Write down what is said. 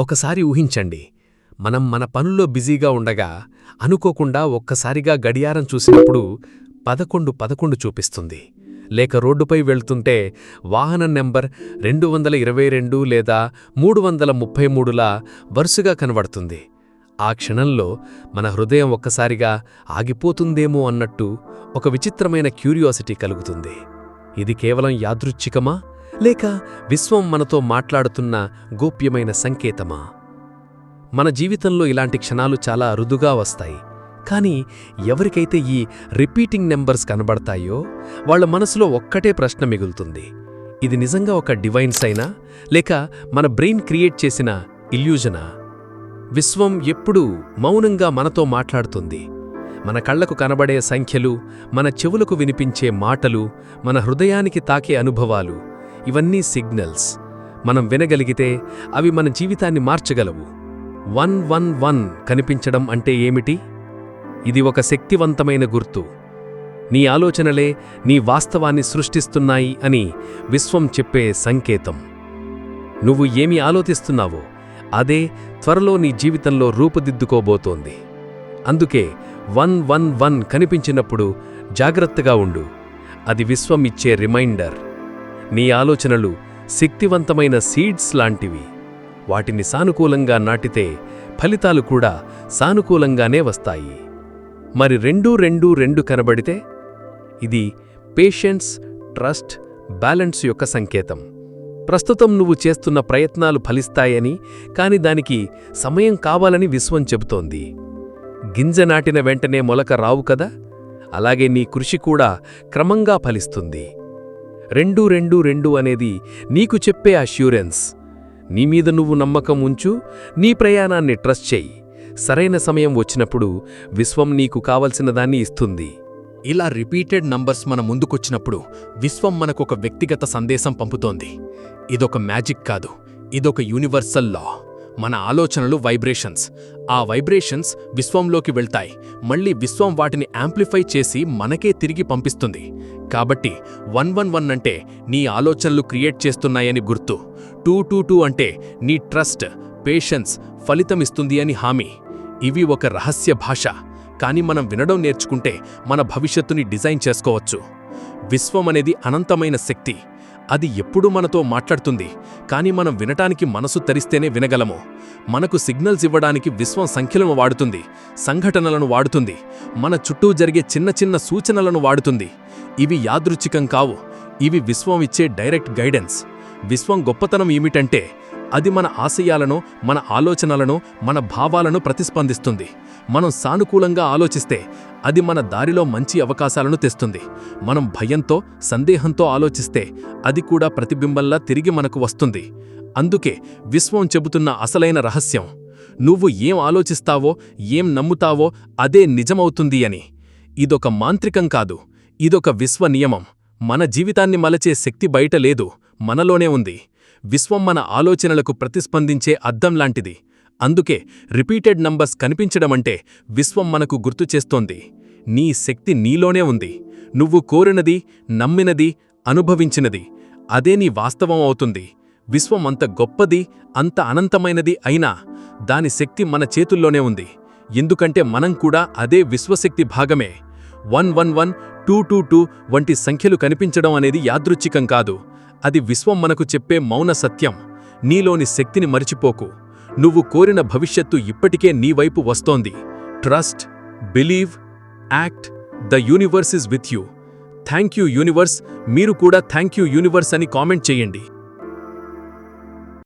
ఒకసారి ఊహించండి. మనం మన పనుల్లో బిజీగా ఉండగా అనుకోకుండా ఒక్కసారిగా గడియారం చూసినప్పుడు పదకొండు పదకొండు చూపిస్తుంది. లేక రోడ్డుపై వెళ్తుంటే వాహనం నెంబర్ రెండు వందల ఇరవై రెండు లేదా మూడు వందల ముప్పై మూడులా వరుసగా కనబడుతుంది. ఆ క్షణంలో మన హృదయం ఒక్కసారిగా ఆగిపోతుందేమో అన్నట్టు ఒక విచిత్రమైన క్యూరియాసిటీ కలుగుతుంది. ఇది కేవలం యాదృచ్ఛికమా? లేక విశ్వం మనతో మాట్లాడుతున్న గోప్యమైన సంకేతమా? మన జీవితంలో ఇలాంటి క్షణాలు చాలా అరుదుగా వస్తాయి. కానీ ఎవరికైతే ఈ రిపీటింగ్ నెంబర్స్ కనబడతాయో వాళ్ళ మనసులో ఒక్కటే ప్రశ్న మిగులుతుంది. ఇది నిజంగా ఒక డివైన్స్ అయినా లేక మన బ్రెయిన్ క్రియేట్ చేసిన ఇల్యూజనా? విశ్వం ఎప్పుడూ మౌనంగా మనతో మాట్లాడుతుంది. మన కళ్ళకు కనబడే సంఖ్యలు మన చెవులకు వినిపించే మాటలు మన హృదయానికి తాకే అనుభవాలు ఇవన్నీ సిగ్నల్స్. మనం వినగలిగితే అవి మన జీవితాన్ని మార్చగలవు. వన్ వన్ వన్ కనిపించడం అంటే ఏమిటి? ఇది ఒక శక్తివంతమైన గుర్తు. నీ ఆలోచనలే నీ వాస్తవాన్ని సృష్టిస్తున్నాయి అని విశ్వం చెప్పే సంకేతం. నువ్వు ఏమి ఆలోచిస్తున్నావో అదే త్వరలో నీ జీవితంలో రూపుదిద్దుకోబోతోంది. అందుకే వన్ వన్ వన్ కనిపించినప్పుడు జాగ్రత్తగా ఉండు. అది విశ్వం ఇచ్చే రిమైండర్. నీ ఆలోచనలు శక్తివంతమైన సీడ్స్ లాంటివి. వాటిని సానుకూలంగా నాటితే ఫలితాలు కూడా సానుకూలంగానే వస్తాయి. మరి రెండు రెండు రెండు కనబడితే? ఇది పేషెన్స్ ట్రస్ట్ బ్యాలెన్స్ యొక్క సంకేతం. ప్రస్తుతం నువ్వు చేస్తున్న ప్రయత్నాలు ఫలిస్తాయని కాని దానికి సమయం కావాలని విశ్వం చెబుతోంది. గింజ నాటిన వెంటనే మొలక రావు కదా? అలాగే నీ కృషి కూడా క్రమంగా ఫలిస్తుంది. రెండు రెండు రెండు అనేది నీకు చెప్పే అష్యూరెన్స్ నీమీద నువ్వు నమ్మకం ఉంచు నీ ప్రయాణాన్ని ట్రస్ట్ చెయ్యి సరైన సమయం వచ్చినప్పుడు విశ్వం నీకు కావలసిన దాన్ని ఇస్తుంది. ఇలా రిపీటెడ్ నంబర్స్ మన ముందుకొచ్చినప్పుడు విశ్వం మనకొక వ్యక్తిగత సందేశం పంపుతోంది. ఇదొక మ్యాజిక్ కాదు. ఇదొక యూనివర్సల్ లా మన ఆలోచనలు వైబ్రేషన్స్ ఆ వైబ్రేషన్స్ విశ్వంలోకి వెళ్తాయి. మళ్ళీ విశ్వం వాటిని యాంప్లిఫై చేసి మనకే తిరిగి పంపిస్తుంది. కాబట్టి వన్ వన్ వన్ అంటే నీ ఆలోచనలు క్రియేట్ చేస్తున్నాయని గుర్తు. టూ టూ టూ అంటే నీ ట్రస్ట్ పేషెన్స్ ఫలితమిస్తుంది అని హామీ. ఇవి ఒక రహస్య భాష. కానీ మనం వినడం నేర్చుకుంటే మన భవిష్యత్తుని డిజైన్ చేసుకోవచ్చు. విశ్వం అనేది అనంతమైన శక్తి. అది ఎప్పుడూ మనతో మాట్లాడుతుంది కానీ మనం వినటానికి మనసు తరిస్తేనే వినగలము. మనకు సిగ్నల్స్ ఇవ్వడానికి విశ్వం సంఖ్యలను వాడుతుంది సంఘటనలను వాడుతుంది మన చుట్టూ జరిగే చిన్న చిన్న సూచనలను వాడుతుంది. ఇవి యాదృచ్ఛికం కావు ఇవి విశ్వం ఇచ్చే డైరెక్ట్ గైడెన్స్. విశ్వం గొప్పతనం ఏమిటంటే అది మన ఆశయాలను మన ఆలోచనలను మన భావాలను ప్రతిస్పందిస్తుంది. మనం సానుకూలంగా ఆలోచిస్తే అది మన దారిలో మంచి అవకాశాలను తెస్తుంది. మనం భయంతో సందేహంతో ఆలోచిస్తే అది కూడా ప్రతిబింబంలా తిరిగి మనకు వస్తుంది. అందుకే విశ్వం చెబుతున్న అసలైన రహస్యం నువ్వు ఏం ఆలోచిస్తావో ఏం నమ్ముతావో అదే నిజమవుతుంది అని. ఇదొక మాంత్రికం కాదు ఇదొక విశ్వ నియమం. మన జీవితాన్ని మలచే శక్తి బయట లేదు. మనలోనే ఉంది. విశ్వం మన ఆలోచనలకు ప్రతిస్పందించే అద్దం లాంటిది. అందుకే రిపీటెడ్ నంబర్స్ కనిపించడమంటే విశ్వం మనకు గుర్తు చేస్తోంది. నీ శక్తి నీలోనే ఉంది. నువ్వు కోరినది నమ్మినది అనుభవించినది. అదే నీ వాస్తవం అవుతుంది. విశ్వం అంత గొప్పది అంత అనంతమైనది అయినా దాని శక్తి మన చేతుల్లోనే ఉంది. ఎందుకంటే మనం కూడా అదే విశ్వశక్తి భాగమే. One one one two two two వంటి సంఖ్యలు కనిపించడం అనేది యాదృచ్ఛికం కాదు. అది విశ్వం మనకు చెప్పే మౌన సత్యం. నీలోని శక్తిని మరిచిపోకు. నువ్వు కోరిన భవిష్యత్తు ఇప్పటికే నీ వైపు వస్తోంది. Trust believe act the universe is with you thank you universe మీరు కూడా థ్యాంక్ యూ యూనివర్స్ అని కామెంట్ చేయండి.